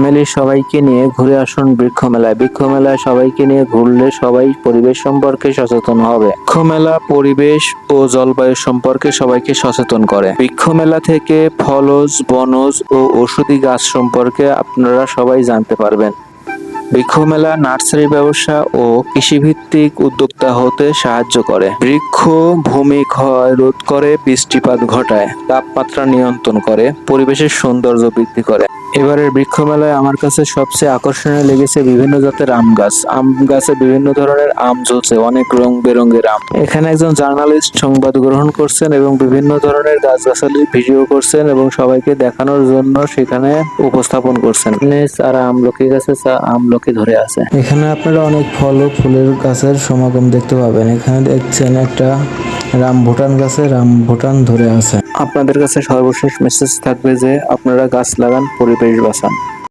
ফ্যামিলির সবাইকে নিয়ে ঘুরে আসুন বৃক্ষ মেলায় বৃক্ষ মেলায় সবাইকে নিয়ে ঘুরলে সবাই পরিবেশ সম্পর্কে সচেতন হবে। বৃক্ষ মেলা পরিবেশ ও জলবায়ু সম্পর্কে সবাইকে সচেতন করে। বৃক্ষ মেলা থেকে ফলজ, বনজ ও ঔষধি গাছ সম্পর্কে আপনারা সবাই জানতে পারবেন। বৃক্ষ মেলা নার্সারি ব্যবসা ও কৃষিভিত্তিক উদ্যোক্তা হতে সাহায্য করে। বৃক্ষ, ভূমি, ক্ষয় রোধ করে বৃষ্টিপাত ঘটায়, তাপমাত্রা নিয়ন্ত্রণ করে, পরিবেশের সৌন্দর্য বৃদ্ধি করে। এবারের বৃক্ষ মেলায় আমার কাছে সবচেয়ে আকর্ষণীয় লেগেছে বিভিন্ন জাতের আম গাছ। আম গাছে বিভিন্ন ধরনের আম ঝুলছে, অনেক রং বেরঙের আম। এখানে একজন জার্নালিস্ট সংবাদ গ্রহণ করছেন এবং বিভিন্ন ধরনের গাছগাছালি ভিডিও করছেন এবং সবাইকে দেখানোর জন্য সেখানে উপস্থাপন করছেন। যারা আমলকি গাছে চা- আমলকি ধরে আছে। এখানে আপনারা অনেক ফল ও ফুলের গাছের সমাগম দেখতে পাবেন। এখানে দেখছেন একটা রাম ভুটান গাছে রাম ভুটান ধরে আছে। আপনাদের কাছে সর্বশেষ মেসেজ থাকবে যে আপনারা গাছ লাগান পরিবেশ বাঁচান।